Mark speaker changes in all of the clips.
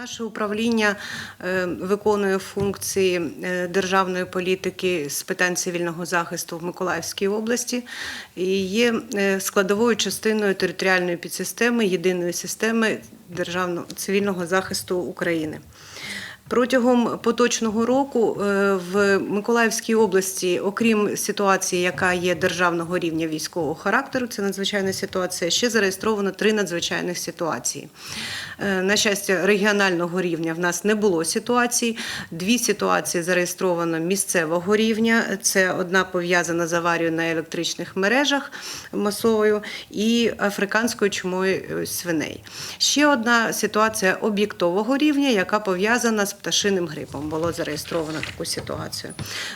Speaker 1: Наше управління е, виконує функції е, державної політики з питань цивільного захисту в Миколаївській області і є е, складовою частиною територіальної підсистеми єдиної системи державного цивільного захисту України. Протягом поточного року е, в Миколаївській області, окрім ситуації, яка є державного рівня військового характеру, це надзвичайна ситуація, ще зареєстровано три надзвичайних ситуації. Е, На щастя, регіонального рівня в нас не було ситуацій. Дві ситуації зареєстровано місцевого рівня. Це одна пов'язана з аварією на електричних мережах масовою і африканською чумою е, свиней. Ще одна ситуація об'єктового рівня, яка пов'язана з пташиним грипом. Було зареєстровано таку ситуацію.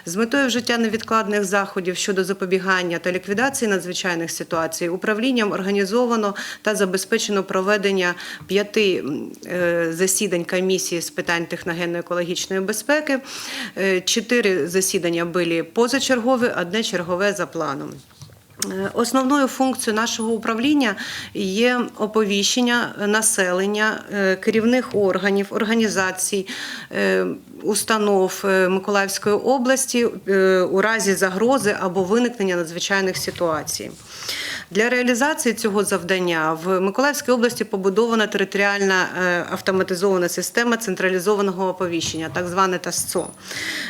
Speaker 1: З метою вжиття невідкладних заходів щодо запобігання та ліквідації надзвичайних ситуацій управлінням організовано та забезпечено проведення п'яти е, засідань комісії з питань техногенно-екологічної безпеки. Е, Чотири засідання були позачергові, одне чергове за планом. Основною функцією нашого управління є оповіщення населення, е, керівних органів, організацій, е, установ е, Миколаївської області у разі загрози або виникнення надзвичайних ситуацій. Для реалізації цього завдання в Миколаївській області побудована територіальна е, автоматизована система централізованого оповіщення, так зване ТАСЦО.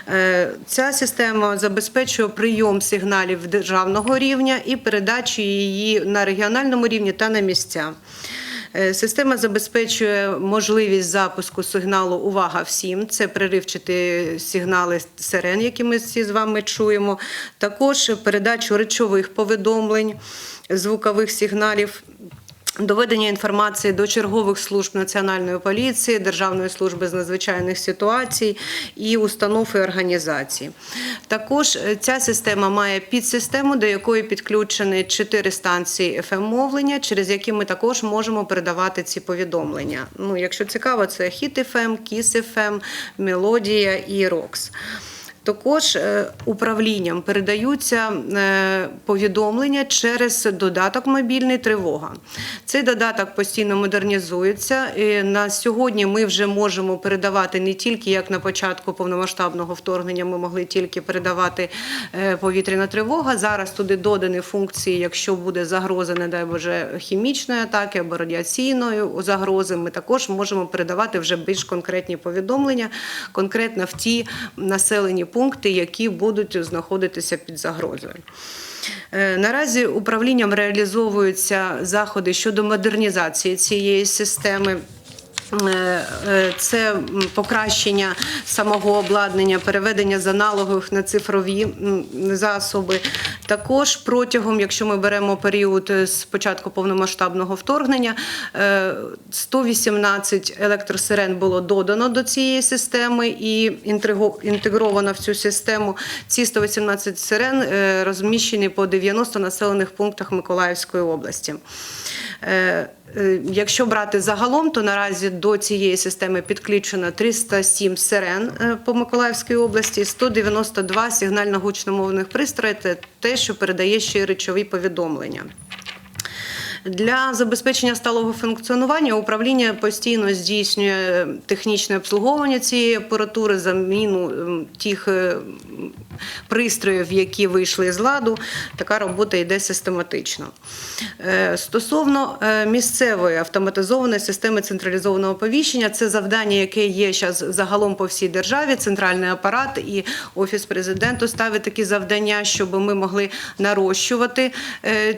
Speaker 1: Е, Ця система забезпечує прийом сигналів державного рівня і передачу її на регіональному рівні та на місця. Е, Система забезпечує можливість запуску сигналу Увага всім. Це приривчити сигнали сирен, які ми всі з вами чуємо. Також передачу речових повідомлень, звукових сигналів. Доведення інформації до чергових служб Національної поліції, Державної служби з надзвичайних ситуацій і установ і організацій. Також е, ця система має підсистему, до якої підключені чотири станції FM-мовлення, через які ми також можемо передавати ці повідомлення. Ну, якщо цікаво, це Hit FM, Kiss FM, Мелодія і Rox. Також е, управлінням передаються е, повідомлення через додаток мобільний тривога. Цей додаток постійно модернізується. І на сьогодні ми вже можемо передавати не тільки як на початку повномасштабного вторгнення, ми могли тільки передавати е, повітряна тривога. Зараз туди додані функції, якщо буде загроза, не дай Боже, хімічної атаки або радіаційної загрози, ми також можемо передавати вже більш конкретні повідомлення, конкретно в ті населені пункти, які будуть знаходитися під загрозою. Е, Наразі управлінням реалізовуються заходи щодо модернізації цієї системи. Е, е, Це покращення самого обладнання, переведення з аналогових на цифрові засоби. Також протягом, якщо ми беремо період е, з початку повномасштабного вторгнення, е, 118 електросирен було додано до цієї системи і інтегровано в цю систему. Ці 118 сирен розміщені по 90 населених пунктах Миколаївської області. Е, Якщо брати загалом, то наразі до цієї системи підключено 307 сирен е, по Миколаївській області, 192 сигнально-гучномовних пристрої – те, що передає ще й речові повідомлення. Для забезпечення сталого функціонування управління постійно здійснює технічне обслуговування цієї апаратури, заміну ем, тих е, пристроїв, які вийшли з ладу. Така робота йде систематично. Е, Стосовно е, місцевої автоматизованої системи централізованого оповіщення, це завдання, яке є зараз загалом по всій державі. Центральний апарат і офіс президенту ставить такі завдання, щоб ми могли нарощувати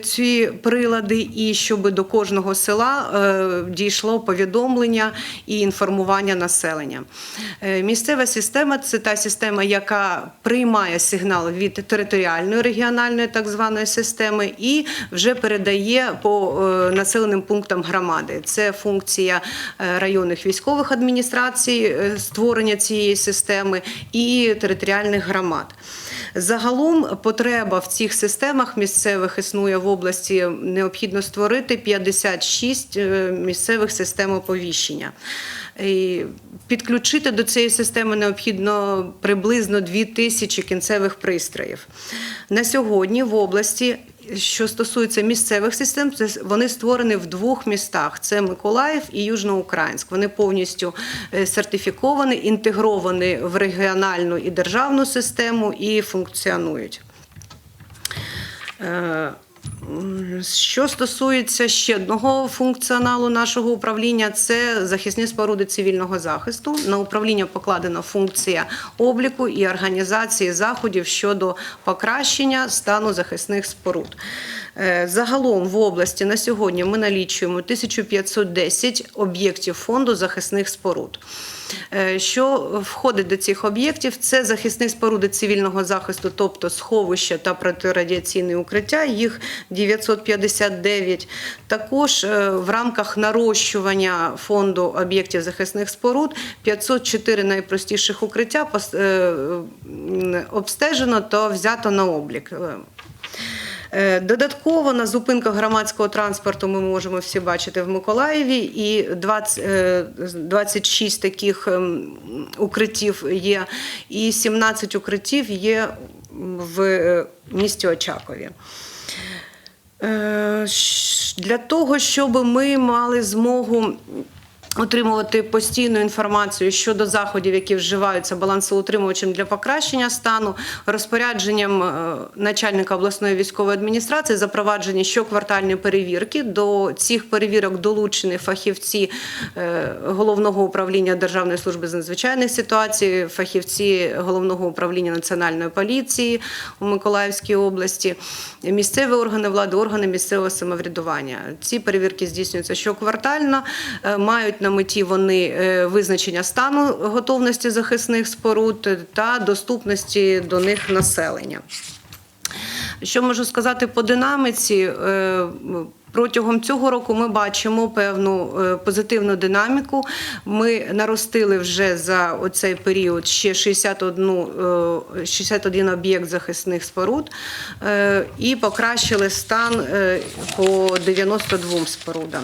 Speaker 1: ці прилади і щоб до кожного села е, дійшло повідомлення і інформування населення. Е, Місцева система це та система, яка приймає сигнал від територіальної регіональної так званої системи і вже передає по е, населеним пунктам громади. Це функція районних військових адміністрацій, створення цієї системи і територіальних громад. Загалом потреба в цих системах місцевих існує в області. Необхідно створити 56 е, місцевих систем оповіщення. І Підключити до цієї системи необхідно приблизно 2 тисячі кінцевих пристроїв. На сьогодні в області Що стосується місцевих систем, це вони створені в двох містах: це Миколаїв і Южноукраїнськ. Вони повністю е, сертифіковані, інтегровані в регіональну і державну систему і функціонують. Що стосується ще одного функціоналу нашого управління, це захисні споруди цивільного захисту. На управління покладена функція обліку і організації заходів щодо покращення стану захисних споруд. Е, Загалом в області на сьогодні ми налічуємо 1510 об'єктів фонду захисних споруд. Е, Що входить до цих об'єктів? Це захисні споруди цивільного захисту, тобто сховища та протирадіаційне укриття. Їх 959. Також е, в рамках нарощування фонду об'єктів захисних споруд 504 найпростіших укриття е, обстежено та взято на облік. Е, Е, Додатково на зупинках громадського транспорту ми можемо всі бачити в Миколаєві, і 20, е, 26 таких ем, укриттів є, і 17 укриттів є в е, місті Очакові. Е, Для того, щоб ми мали змогу отримувати постійну інформацію щодо заходів, які вживаються балансоутримувачем для покращення стану, розпорядженням е, начальника обласної військової адміністрації запроваджені щоквартальні перевірки. До цих перевірок долучені фахівці е, головного управління Державної служби з надзвичайних ситуацій, фахівці головного управління національної поліції у Миколаївській області, місцеві органи влади, органи місцевого самоврядування. Ці перевірки здійснюються щоквартально, е, мають на меті вони е, визначення стану готовності захисних споруд та доступності до них населення. Що можу сказати по динаміці? Е, Протягом цього року ми бачимо певну е, позитивну динаміку. Ми наростили вже за оцей період ще 61, е, 61 об'єкт захисних споруд е, і покращили стан е, по 92 спорудам.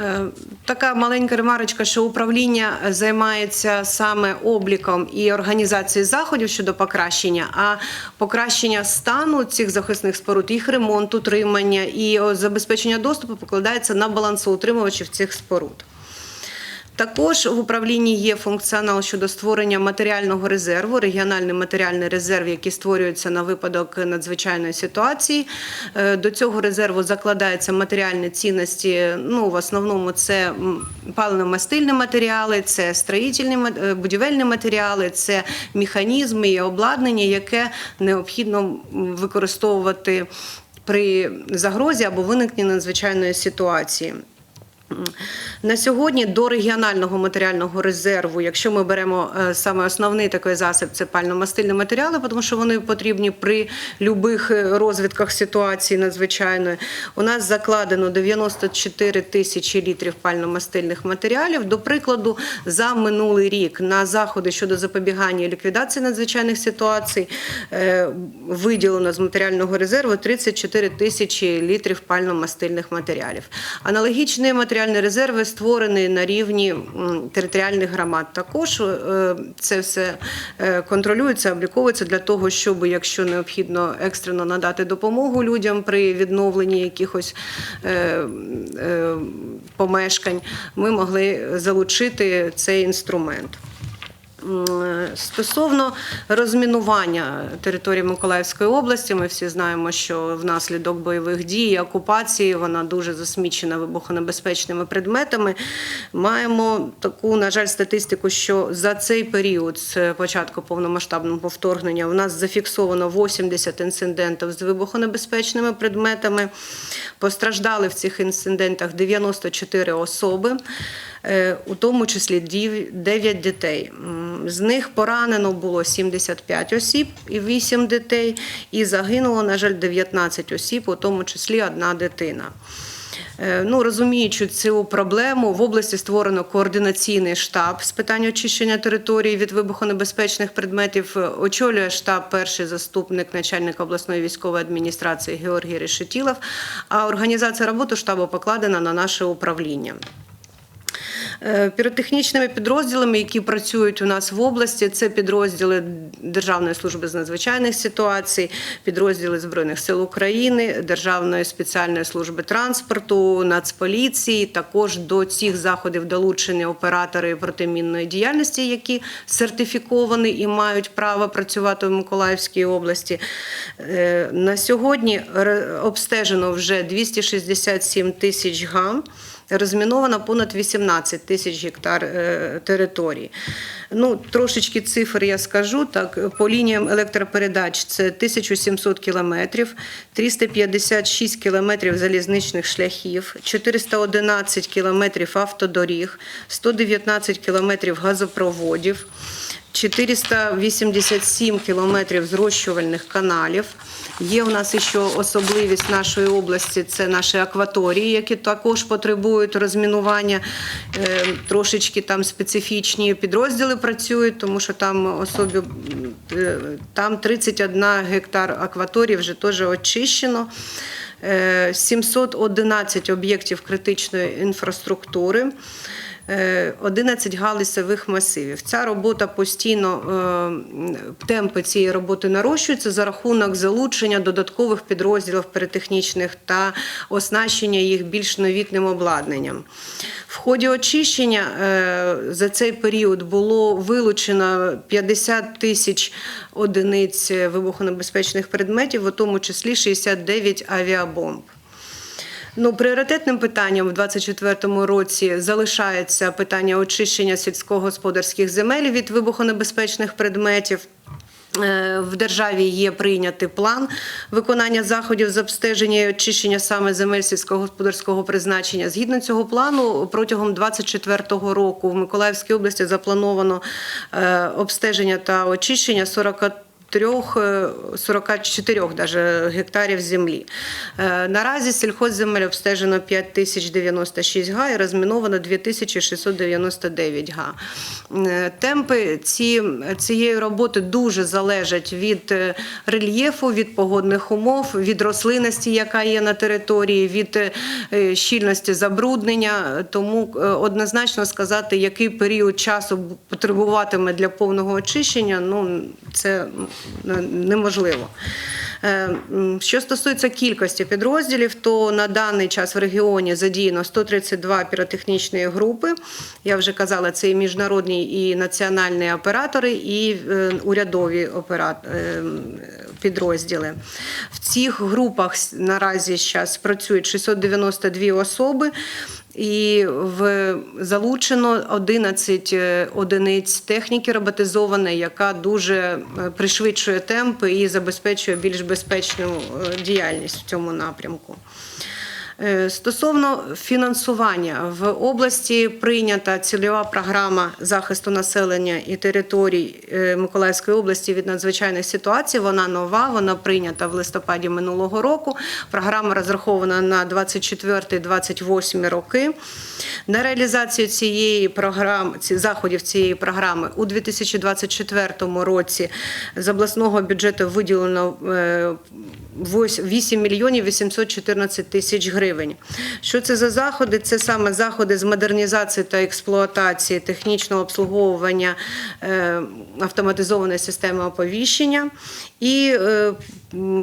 Speaker 1: Е, Така маленька ремарочка, що управління займається саме обліком і організацією заходів щодо покращення, а покращення стану цих захисних споруд, їх ремонт, утримання і забезпечення доступу покладається на балансоутримувачів цих споруд. Також в управлінні є функціонал щодо створення матеріального резерву, регіональний матеріальний резерв, який створюється на випадок надзвичайної ситуації. Е, До цього резерву закладаються матеріальні цінності. Ну, в основному це паливно-мастильні матеріали, це строїтельні е, будівельні матеріали, це механізми і обладнання, яке необхідно використовувати при загрозі або виникненні надзвичайної ситуації. На сьогодні до регіонального матеріального резерву, якщо ми беремо е, саме основний такий засіб, це пально-мастильні матеріали, тому що вони потрібні при будь-яких розвідках ситуації надзвичайної. У нас закладено 94 тисячі літрів пально-мастильних матеріалів. До прикладу, за минулий рік на заходи щодо запобігання і ліквідації надзвичайних ситуацій е, виділено з матеріального резерву 34 тисячі літрів пально-мастильних матеріалів. Аналогічні матеріальні резерви створені на рівні територіальних громад. Також е, це все е, контролюється, обліковується для того, щоб, якщо необхідно екстрено надати допомогу людям при відновленні якихось е, помешкань, ми могли залучити цей інструмент. Стосовно розмінування території Миколаївської області, ми всі знаємо, що внаслідок бойових дій і окупації вона дуже засмічена вибухонебезпечними предметами. Маємо таку, на жаль, статистику, що за цей період з початку повномасштабного вторгнення у нас зафіксовано 80 інцидентів з вибухонебезпечними предметами. Постраждали в цих інцидентах 94 особи, у тому числі 9 дітей. З них поранено було 75 осіб і 8 дітей, і загинуло, на жаль, 19 осіб, у тому числі одна дитина. Е, Ну, розуміючи цю проблему, в області створено координаційний штаб з питань очищення території від вибухонебезпечних предметів. Е, Очолює штаб перший заступник начальника обласної військової адміністрації Георгій Решетілов. А організація роботи штабу покладена на наше управління. Е, Піротехнічними підрозділами, які працюють у нас в області, це підрозділи Державної служби з надзвичайних ситуацій, підрозділи Збройних сил України, Державної спеціальної служби транспорту, Нацполіції. Також до цих заходів долучені оператори протимінної діяльності, які сертифіковані і мають право працювати в Миколаївській області. Е, На сьогодні обстежено вже 267 тисяч гам. Розміновано понад 18 тисяч гектар е, території. Ну, трошечки цифр я скажу. Так, по лініям електропередач це 1700 кілометрів, 356 кілометрів залізничних шляхів, 411 кілометрів автодоріг, 119 кілометрів газопроводів, 487 кілометрів зрощувальних каналів. Є у нас ще особливість нашої області це наші акваторії, які також потребують розмінування. Е, Трошечки там специфічні підрозділи працюють, тому що там особі е, там 31 гектар акваторії вже теж очищено. Е, 711 об'єктів критичної інфраструктури. Е, 11 галузевих масивів. Ця робота постійно е, темпи цієї роботи нарощуються за рахунок залучення додаткових підрозділів перетехнічних та оснащення їх більш новітним обладнанням. В ході очищення е, за цей період було вилучено 50 тисяч одиниць вибухонебезпечних предметів, у тому числі 69 авіабомб. Ну, пріоритетним питанням в 2024 році залишається питання очищення сільськогосподарських земель від вибухонебезпечних предметів. Е, В державі є прийнятий план виконання заходів з обстеження і очищення саме земель сільськогосподарського призначення. Згідно цього плану, протягом 2024 року в Миколаївській області заплановано е, обстеження та очищення 40 трьох, е, 44 даже гектарів землі. Е, Наразі сільхозземель обстежено 5096 га і розміновано 2699 га. Е, Темпи ці, цієї роботи дуже залежать від рельєфу, від погодних умов, від рослинності, яка є на території, від щільності забруднення. Тому однозначно сказати, який період часу потребуватиме для повного очищення, ну це неможливо. Е, Що стосується кількості підрозділів, то на даний час в регіоні задіяно 132 піротехнічні групи. Я вже казала, це і міжнародні і національні оператори, і е, урядові е, підрозділи. В цих групах наразі зараз працюють 692 особи. І в залучено 11 е, одиниць техніки роботизованої, яка дуже е, пришвидшує темпи і забезпечує більш безпечну е, діяльність в цьому напрямку. Е, Стосовно фінансування в області прийнята цільова програма захисту населення і територій е, Миколаївської області від надзвичайних ситуацій. Вона нова, вона прийнята в листопаді минулого року. Програма розрахована на 24-28 роки. На реалізацію цієї програми, ці заходів цієї програми у 2024 році з обласного бюджету виділено е, 8 мільйонів 814 тисяч гривень. Що це за заходи? Це саме заходи з модернізації та експлуатації технічного обслуговування е, автоматизованої системи оповіщення і е,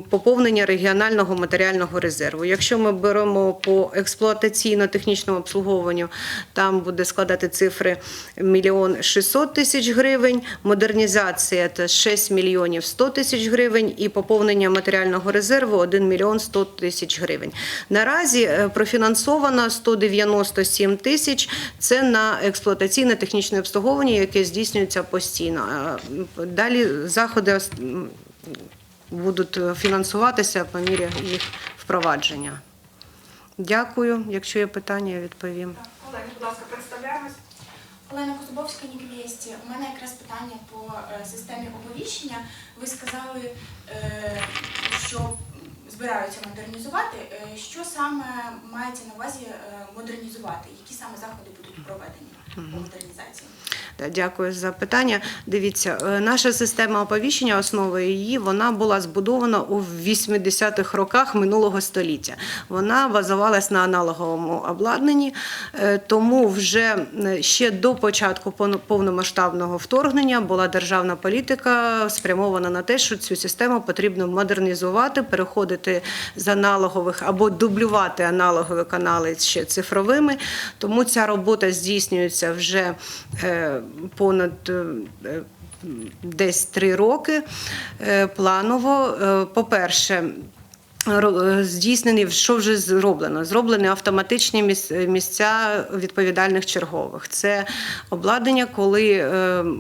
Speaker 1: поповнення регіонального матеріального резерву. Якщо ми беремо по експлуатаційно-технічному обслуговуванню, там буде складати цифри мільйон 600 тисяч гривень, модернізація це 6 мільйонів 100 тисяч гривень і поповнення матеріального резерву 1 мільйон 100 тисяч гривень. Наразі е, профінансовано 197 тисяч. Це на експлуатаційне технічне обслуговування, яке здійснюється постійно. Далі заходи будуть фінансуватися по мірі їх впровадження. Дякую. Якщо є питання, я відповім.
Speaker 2: Колеги, будь ласка, представляємось.
Speaker 3: Олена Козубовська, Ніквєсті. У мене якраз питання по е, системі оповіщення. Ви сказали, е, що збираються модернізувати. Е, Що саме мається на увазі е, модернізувати? Які саме заходи будуть проведені? Модернізації?
Speaker 1: Дякую за питання. Дивіться, е, наша система оповіщення, основа її, вона була збудована у 80-х роках минулого століття. Вона базувалась на аналоговому обладнанні, е, тому вже ще до початку повномасштабного вторгнення була державна політика спрямована на те, що цю систему потрібно модернізувати, переходити з аналогових або дублювати аналогові канали ще цифровими. Тому ця робота здійснюється вже е, понад е, е, десь три роки планово. По-перше, е, Здійснені, що вже зроблено? Зроблені автоматичні місця відповідальних чергових. Це обладнання, коли е,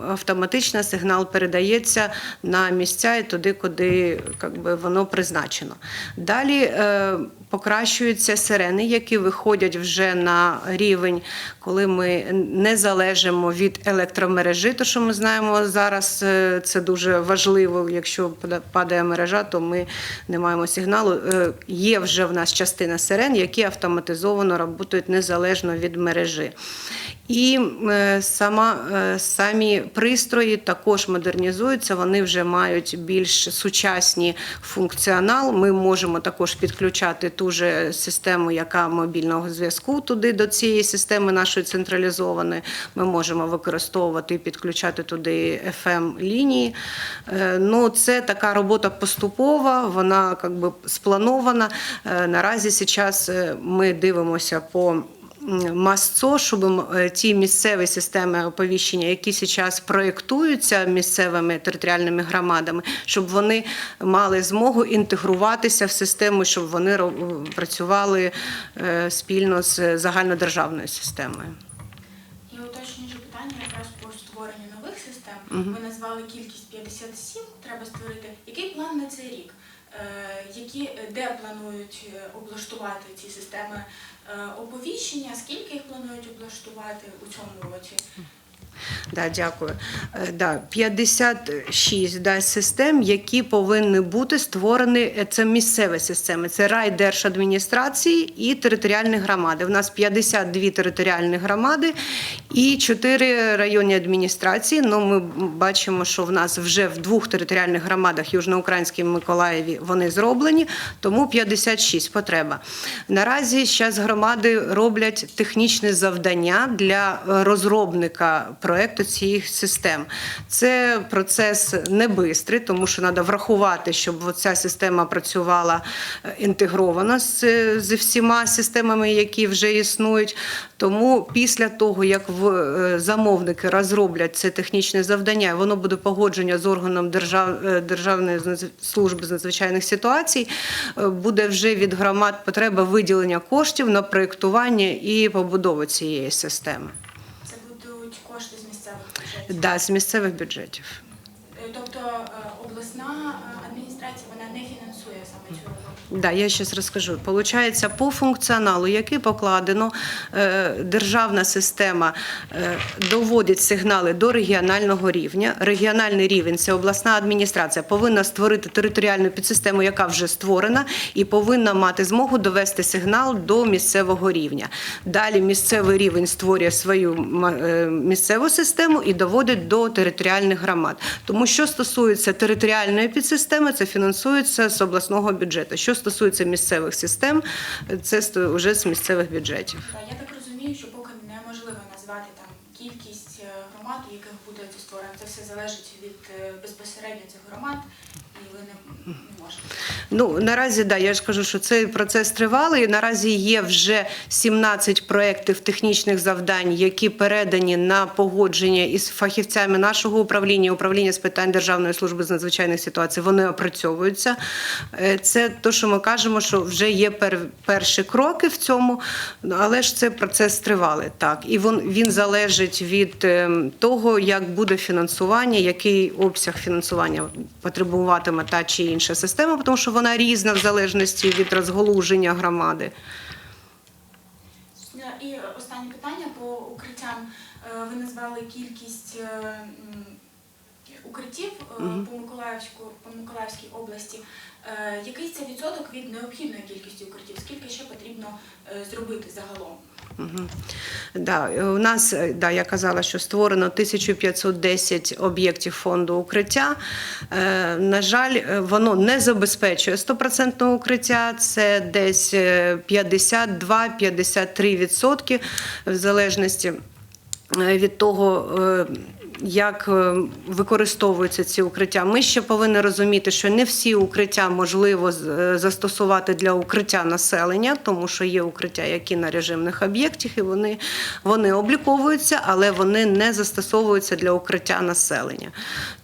Speaker 1: автоматично сигнал передається на місця і туди, куди би, воно призначено. Далі е, покращуються сирени, які виходять вже на рівень, коли ми не залежимо від електромережі. То, що ми знаємо зараз, е, це дуже важливо. Якщо пада- падає мережа, то ми не маємо сигналу. Е, Є вже в нас частина сирен, які автоматизовано працюють незалежно від мережі. І е, сама, е, самі пристрої також модернізуються, вони вже мають більш сучасні функціонал. Ми можемо також підключати ту же систему, яка мобільного зв'язку туди до цієї системи нашої централізованої. Ми можемо використовувати і підключати туди fm лінії. Е, Ну, це така робота поступова, вона как би спланована. Наразі зараз ми дивимося по МАСЦО, щоб е, ті місцеві системи оповіщення, які зараз проєктуються місцевими територіальними громадами, щоб вони мали змогу інтегруватися в систему, щоб вони працювали е, спільно з загальнодержавною системою.
Speaker 3: І уточнюючи питання якраз по створенню нових систем. Ви назвали кількість 57, треба створити. Який план на цей рік? Е, Які, де планують облаштувати ці системи оповіщення? Скільки їх планують облаштувати у цьому році?
Speaker 1: Да, дякую. Е, Да, 56 да, систем, які повинні бути створені. е, Це місцеві системи, це райдержадміністрації і територіальні громади. У нас 52 територіальні громади і 4 районні адміністрації. Ну, ми бачимо, що в нас вже в двох територіальних громадах Южноукраїнській Миколаєві вони зроблені, тому 56 потреба. Наразі зараз громади роблять технічне завдання для розробника проекту цих систем. Це процес не бистрий, тому що треба врахувати, щоб ця система працювала е, інтегровано з, всіма системами, які вже існують. Тому після того, як в, е, замовники розроблять це технічне завдання, воно буде погодження з органом держав, е, Державної служби з надзвичайних ситуацій, буде вже від громад потреба виділення коштів на проєктування і побудову цієї системи. Да, з місцевих бюджетів.
Speaker 3: Е, Тобто е, обласна е, адміністрація вона не фінансує саме цю роботу.
Speaker 1: Да, я зараз розкажу. Получається, по функціоналу, який покладено, е, державна система е, доводить сигнали до регіонального рівня. Регіональний рівень це обласна адміністрація повинна створити територіальну підсистему, яка вже створена, і повинна мати змогу довести сигнал до місцевого рівня. Далі місцевий рівень створює свою е, місцеву систему і доводить до територіальних громад. Тому що стосується територіальної підсистеми, це фінансується з обласного бюджету. Що стосується місцевих систем, це вже з місцевих бюджетів.
Speaker 3: Я так розумію, що поки неможливо назвати там кількість е, громад, яких буде створено. Це все залежить від е, безпосередньо цих громад, і ви не,
Speaker 1: Ну наразі да, я ж кажу, що цей процес тривалий. Наразі є вже 17 проєктів технічних завдань, які передані на погодження із фахівцями нашого управління, управління з питань Державної служби з надзвичайних ситуацій. Вони опрацьовуються. Е, Це то, що ми кажемо, що вже є пер, перші кроки в цьому, але ж це процес тривалий. Так і він, він залежить від ем, того, як буде фінансування, який обсяг фінансування потребуватиме та чи інша система, тому що вона різна в залежності від розголуження громади.
Speaker 3: Ну, І останнє питання по укриттям. Е, Ви назвали кількість е, укриттів е, по Миколаївську по Миколаївській області. Е, Який це відсоток від необхідної кількості укриттів? Скільки ще потрібно е, зробити загалом?
Speaker 1: Мгм. Да, у нас, да, я казала, що створено 1510 об'єктів фонду укриття. Е, На жаль, воно не забезпечує 100% укриття. Це десь е, 52-53 відсотки в залежності від того. е, Як е, використовуються ці укриття? Ми ще повинні розуміти, що не всі укриття можливо е, застосувати для укриття населення, тому що є укриття, які на режимних об'єктах, і вони, вони обліковуються, але вони не застосовуються для укриття населення.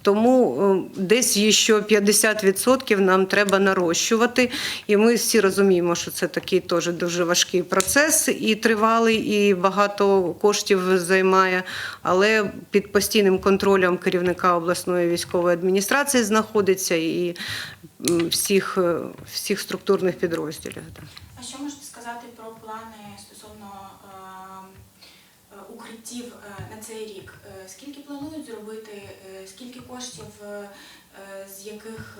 Speaker 1: Тому е, десь ще 50% нам треба нарощувати. І ми всі розуміємо, що це такий теж дуже важкий процес і тривалий, і багато коштів займає. Але під постійним контролем керівника обласної військової адміністрації знаходиться і всіх, е, всіх структурних підрозділів.
Speaker 3: А що можете сказати про плани стосовно е, е, укриттів цей рік? Е, Скільки планують зробити, е, скільки коштів, е, з яких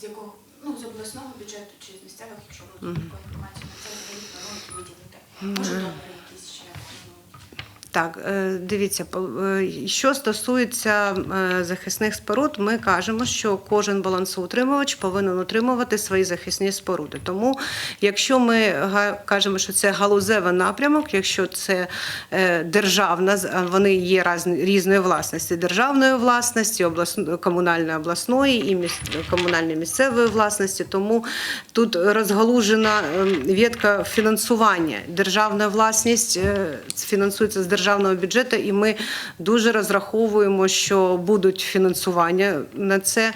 Speaker 3: з якого ну з обласного бюджету чи з місцевих, якщо ви
Speaker 1: Мгм.
Speaker 3: таку інформацію на це планують виділити? Може добре якісь ще?
Speaker 1: Так, е, дивіться, е, що стосується е, захисних споруд, ми кажемо, що кожен балансоутримувач повинен утримувати свої захисні споруди. Тому, якщо ми кажемо, що це галузевий напрямок, якщо це державна, вони є різної власності, державної власності, комунальної обласної і комунальної місцевої власності, тому тут розгалужена е, ветка фінансування. Державна власність фінансується з державного бюджету, і ми дуже розраховуємо, що будуть фінансування на це.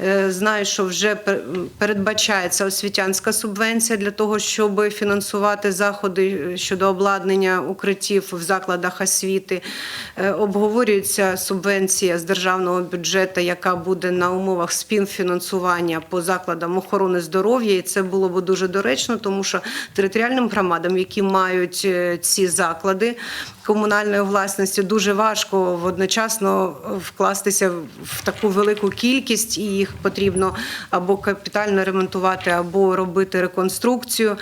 Speaker 1: Е, Знаю, що вже передбачається освітянська субвенція для того, щоб фінансувати заходи щодо обладнання укриттів в закладах освіти. Е, Обговорюється субвенція з державного бюджету, яка буде на умовах співфінансування по закладам охорони здоров'я. І це було б дуже доречно, тому що територіальним громадам, які мають е, ці заклади комунальної власності, дуже важко одночасно вкластися в таку велику кількість, і їх потрібно або капітально ремонтувати, або робити реконструкцію.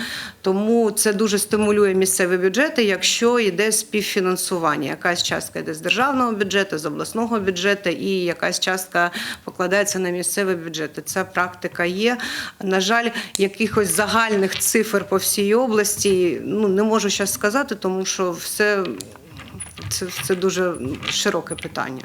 Speaker 1: Тому це дуже стимулює місцеві бюджети, якщо йде співфінансування. Якась частка йде з державного бюджету, з обласного бюджету, і якась частка покладається на місцеві бюджети. Ця практика є. На жаль, якихось загальних цифр по всій області ну не можу зараз сказати, тому що все це, це дуже широке питання.